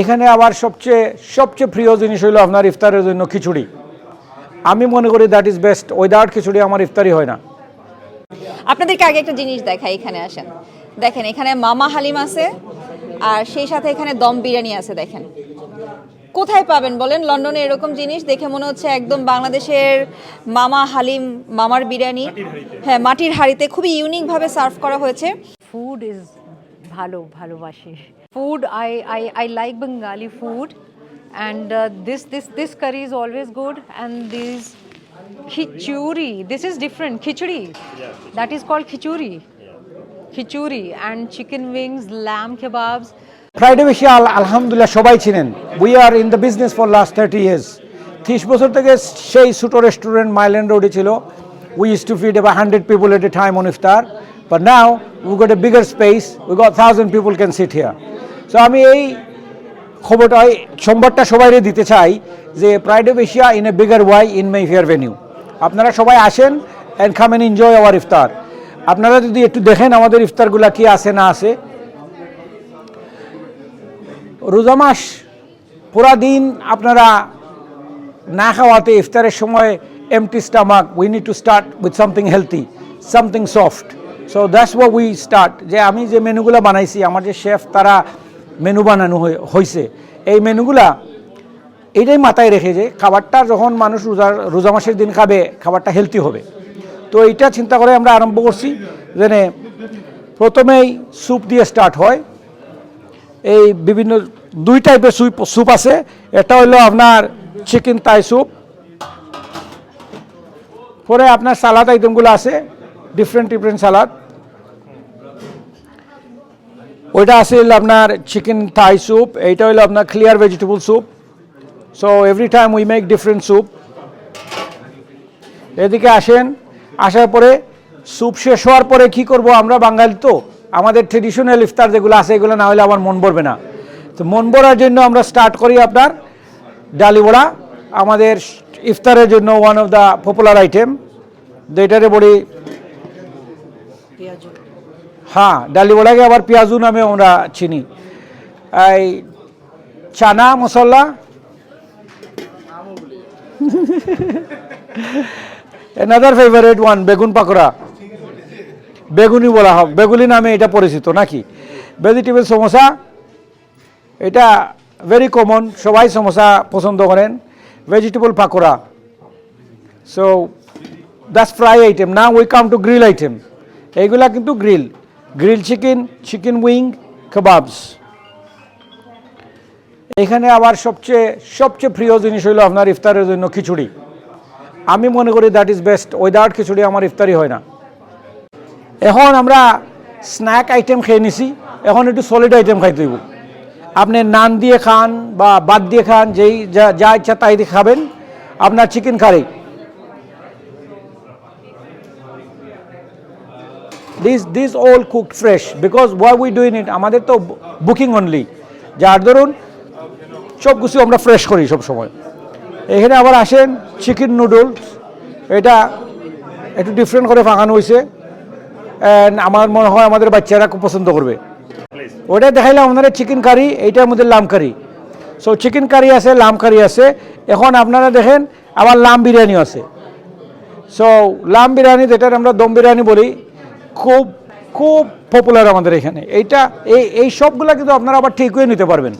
এখানে আবার সবচেয়ে সবচেয়ে প্রিয় জিনিস হলো আপনার ইফতারের জন্য খিচুড়ি। আমি মনে করি that is best without khichuri আমার ইফতারি হয় না। আপনাদেরকে আগে একটা জিনিস দেখাই এখানে আসেন। দেখেন এখানে মামা হালিম আছে আর সেই সাথে এখানে দম বিরিয়ানি আছে দেখেন। কোথায় পাবেন বলেন? লন্ডনে এরকম জিনিস দেখে মনে হচ্ছে একদম বাংলাদেশের মামা হালিম মামার বিরিয়ানি। হ্যাঁ মাটির হাঁড়িতে খুবই ইউনিকভাবে সার্ভ করা হয়েছে। ফুড ইজ ভালো ভালোবাসি। Food I I I like Bengali food and this this this curry is always good and this khichuri this is different khichuri that is called khichuri khichuri and chicken wings lamb kebabs Friday বেশি আলহামদুলিল্লাহ সবাই চিনেন। We are in the business for last thirty years ত্রিশ বছর থেকে সেই ছোটো restaurant Mile End রোডে ছিল। We used to feed over hundred people at a time on iftar but now we got a bigger space we got thousand people can sit here so আমি এই খবরটা এই সোমবারটা সবাইরে দিতে চাই যে pride of Asia in a bigger way in Mayfair venue আপনারা সবাই আসেন and come and enjoy our ইফতার আপনারা যদি একটু দেখেন আমাদের ইফতারগুলা কি আছে না আছে। রোজা মাস, পুরা দিন আপনারা না খাওয়াতে ইফতারের সময় empty stomach we need to start with something healthy something soft so that's why we start যে আমি যে মেনুগুলো বানাইছি, আমার যে শেফ তারা মেনু বানানো হয়েছে এই মেনুগুলা এটাই মাথায় রেখে যে খাবারটা যখন মানুষ রোজা রোজা মাসের দিন খাবে, খাবারটা হেলদি হবে। তো এইটা চিন্তা করে আমরা আরম্ভ করছি যেনে প্রথমেই স্যুপ দিয়ে স্টার্ট হয়। এই বিভিন্ন দুই টাইপের স্যুপ স্যুপ আছে। এটা হলো আপনার চিকেন তাই স্যুপ পরে আপনার সালাদ আইটেমগুলো আছে। ডিফারেন্ট ডিফারেন্ট সালাদ ওইটা আছে হলো আপনার চিকেন থাই স্যুপ এইটা হলো আপনার clear vegetable soup so every time we make different soup এদিকে আসেন, আসার পরে স্যুপ শেষ হওয়ার পরে কি করব আমরা বাঙালি তো? আমাদের ট্রেডিশনাল ইফতার যেগুলো আছে, এগুলো না হলে আমার মন ভরবে না। তো মন ভরার জন্য আমরা স্টার্ট করি আপনার ডালি বড়া। আমাদের ইফতারের জন্য one of the popular item যেটারে বলি হ্যাঁ ডালি বড়াকে আবার পেঁয়াজু নামে আমরা চিনি। এই chana masala. Another favorite one বেগুন পাকোড়া। বেগুনি বলা হোক বেগুনি নামে এটা পরিচিত নাকি? ভেজিটেবল সমোসা। এটা ভেরি কমন সবাই সমোসা পছন্দ করেন। Vegetable pakora. So that's fry item না we come to grill item এইগুলা কিন্তু grill grill chicken chicken wing kebabs এখানে আবার সবচেয়ে সবচেয়ে প্রিয় জিনিস হলো আপনার ইফতারের জন্য খিচুড়ি। আমি মনে করি that is best without khichuri আমার ইফতারি হয় না। এখন আমরা স্ন্যাক আইটেম খেয়ে নিছি, এখন একটু সলিড আইটেম খাইতে হইব। আপনি নান দিয়ে খান বা বাদ দিয়ে খান, যেই, যা যা ইচ্ছা তাই দিয়ে খাবেন। আপনার chicken curry this this all cooked fresh because why we doing it আমাদের তো বুকিং অনলি যার ধরুন সব কিছু আমরা ফ্রেশ করি সব সময়। এখানে আবার আসেন চিকেন নুডলস এটা একটু ডিফারেন্ট করে ফাঁকানো হয়েছে অ্যান্ড আমার মনে হয় আমাদের বাচ্চারা খুব পছন্দ করবে। ওটা দেখাইলাম আপনারা চিকেন কারি এইটার মধ্যে লাম কারি সো চিকেন কারি আছে, লাম কারি আছে। এখন আপনারা দেখেন, আবার লাম বিরিয়ানি আছে। সো লাম বিরিয়ানি যেটা আমরা দম বিরিয়ানি বলি খুব খুব পপুলার আমাদের এখানে। এইটা, এই এই সবগুলা কিন্তু আপনারা আবার ঠিক হয়ে নিতে পারবেন।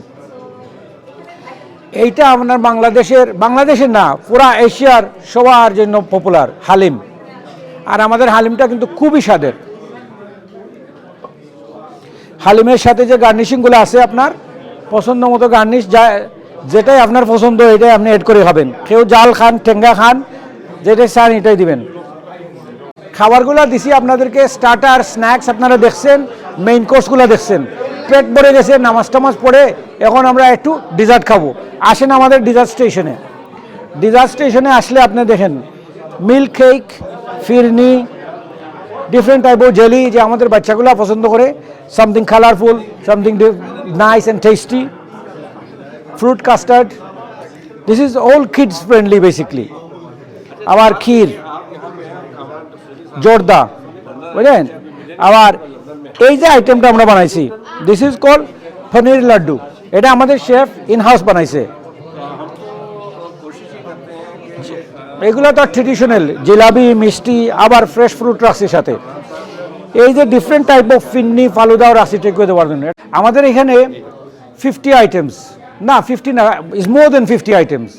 এইটা আপনার বাংলাদেশের বাংলাদেশের না, পুরা এশিয়ার সবার জন্য পপুলার হালিম। আর আমাদের হালিমটা কিন্তু খুবই স্বাদের। হালিমের সাথে যে গার্নিশিংগুলো আছে আপনার, পছন্দ মতো গার্নিশ, যা, যেটাই আপনার পছন্দ, এটাই আপনি এড করে খাবেন। কেউ জাল খান টেঙ্গা খান, যেটাই চান এটাই দিবেন। খাবারগুলো দিছি, আপনাদেরকে স্টার্টার স্ন্যাক্স আপনারা দেখছেন মেইন কোর্সগুলো দেখছেন। পেট ভরে গেছে, নামাজ টামাজ পড়ে, এখন আমরা একটু ডিজার্ট খাব। আসেন আমাদের ডিজার্ট স্টেশনে ডিজার্ট স্টেশনে আসলে আপনি দেখেন milk cake phirni different type of jelly যে আমাদের বাচ্চাগুলো পছন্দ করে something colourful something nice and tasty fruit custard this is all kids friendly basically আবার ক্ষীর। জোরদা, বুঝলেন? আবার এই যে আইটেমটা আমরা বানাইছি this is call paneer laddu. এটা আমাদের শেফ ইন হাউস বানাইছে। এগুলো তো ট্রেডিশনাল জিলাবি মিষ্টি, আবার ফ্রেশ ফ্রুট রাখছে সাথে। এই যে ডিফারেন্ট টাইপ অফ ফিন্নি ফালুদাও রাখছি টেক করে দেওয়ার জন্য। আমাদের এখানে ফিফটি আইটেমস না ফিফটি না is more than fifty items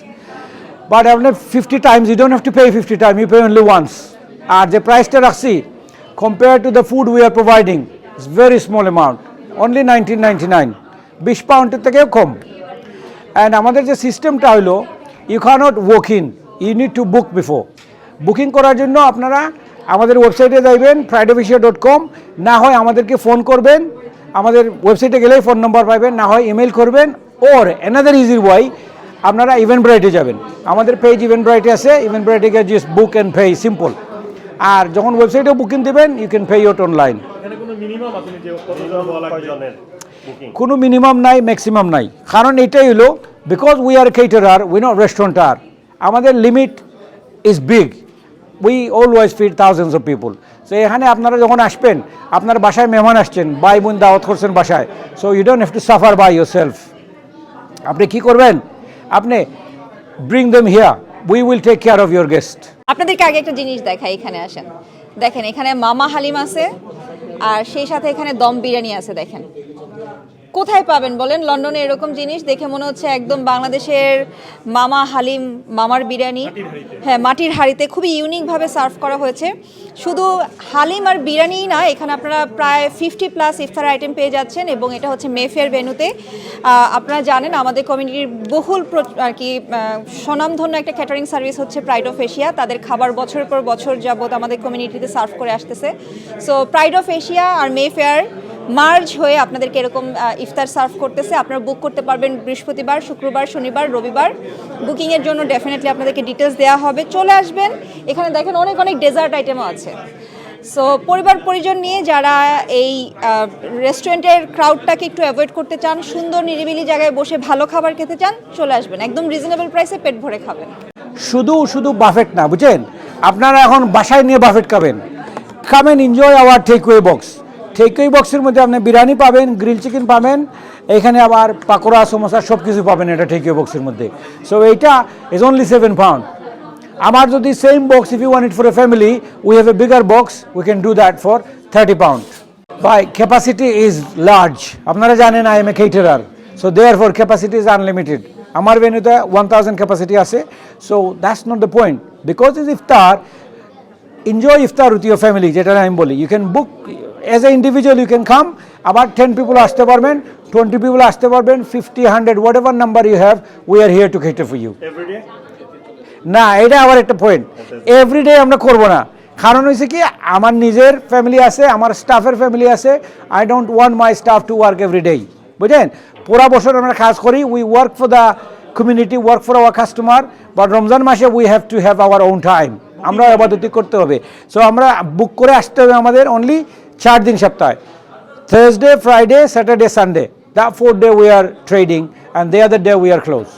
but আপনার fifty times you don't have to pay fifty time you pay only once আর যে প্রাইসটা রাখছি compare to the food we are providing it's very small amount only nineteen ninety nine বিশ পাউন্ডের থেকেও কম। And আমাদের যে সিস্টেমটা হলো you cannot walk in you need to book before booking করার জন্য আপনারা আমাদের ওয়েবসাইটে যাইবেন ফ্রাইডোভিশিয়া ডট কম না হয় আমাদেরকে ফোন করবেন, আমাদের ওয়েবসাইটে গেলেই ফোন নম্বর পাবেন না হয় ইমেল করবেন ওর অ্যানাদার ইজি ওয়াই আপনারা ইভেন্ট ব্রাইটে যাবেন। আমাদের পেজ ইভেন্ট ব্রাইটে আছে ইভেন্ট ব্রাইটে গিয়ে just book and pay simple আর যখন ওয়েবসাইটেও বুকিং দেবেন you can pay it online এখানে কোনো মিনিমাম আছে যে কতজন হওয়া কয়জনের বুকিং কোনো মিনিমাম নাই ম্যাক্সিমাম নাই। কারণ এটাই হলো because we are caterer we not restaurateur আমাদের limit is big we always feed thousands of people so এখানে আপনারা যখন আসবেন আপনার বাসায় মেহমান আসছেন বাই বোন দাওয়াত করছেন বাসায় so you don't have to suffer by yourself আপনি কী করবেন? আপনি bring them here we will take care of your guest আপনাদেরকে আগে একটা জিনিস দেখাই, এখানে আসেন। দেখেন, এখানে মামা হালিম আছে, আর সেই সাথে এখানে দম বিরিয়ানি আছে, দেখেন। কোথায় পাবেন বলেন? লন্ডনে এরকম জিনিস দেখে মনে হচ্ছে একদম বাংলাদেশের মামা হালিম মামার বিরিয়ানি। হ্যাঁ মাটির হাঁড়িতে খুবই ইউনিকভাবে সার্ভ করা হয়েছে। শুধু হালিম আর বিরিয়ানিই না এখানে আপনারা প্রায় ফিফটি প্লাস ইফতার আইটেম পেয়ে যাচ্ছেন এবং এটা হচ্ছে মেফেয়ার ভেনুতে আপনারা জানেন আমাদের কমিউনিটির বহুল আর কি স্বনামধন্য একটা ক্যাটারিং সার্ভিস হচ্ছে প্রাইড অফ এশিয়া তাদের খাবার বছরের পর বছর যাবত আমাদের কমিউনিটিতে সার্ভ করে আসতেছে। সো প্রাইড অফ এশিয়া আর মেফেয়ার মার্জ হয়ে আপনাদেরকে এরকম ইফতার সার্ভ করতেছে। আপনারা বুক করতে পারবেন বৃহস্পতিবার, শুক্রবার, শনিবার, রবিবার। বুকিংয়ের জন্য ডেফিনেটলি আপনাদেরকে ডিটেলস দেওয়া হবে। চলে আসবেন। এখানে দেখেন অনেক অনেক ডেজার্ট আইটেমও আছে। সো পরিবার, পরিজন নিয়ে যারা এই রেস্টুরেন্টের ক্রাউডটাকে একটু অ্যাভয়েড করতে চান, সুন্দর, নিরিবিলি জায়গায় বসে ভালো খাবার খেতে চান, চলে আসবেন। একদম রিজনেবল প্রাইসে পেট ভরে খাবেন। শুধু শুধু বাফেট না, বুঝছেন? আপনারা এখন বাসায় নিয়ে বাফেট খাবেন। খাবেন enjoy our takeaway box takeaway বক্সের মধ্যে আপনি বিরিয়ানি পাবেন গ্রিল চিকেন পাবেন, এখানে আবার পাকোড়া, সমোসা সব কিছু পাবেন এটা টেকওয়ে বক্সের মধ্যে। সো এইটা ইজ অনলি সেভেন পাউন্ড আমার যদি same box if you want it for a family we have a bigger box we can do that for thirty pound by capacity is large আপনারা জানেন I am a caterer so therefore capacity is unlimited আমার ভেনুতে one thousand capacity আছে. So that's not the point because is iftar enjoy ইফতার with your family যেটা আমি বলি। You can book as a individual you can come আবার ten people আসতে পারবেন টোয়েন্টি পিপুল আসতে পারবেন fifty hundred whatever number you have we are here to cater for you না এটা আবার একটা পয়েন্ট এভরিডে আমরা করব না। কারণ হয়েছে কি আমার নিজের ফ্যামিলি আছে আমার স্টাফের ফ্যামিলি আছে I don't want my staff to work every day বুঝলেন? পুরা বছর আমরা কাজ করি we work for the community work for our customer but Ramzan মাসে we have to have our own time আমরা আবাদতি করতে হবে। সো আমরা বুক করে আসতে হবে আমাদের অনলি চার দিন সপ্তাহে Thursday, Friday, Saturday, Sunday. That fourth day we are trading, and the other day we are closed.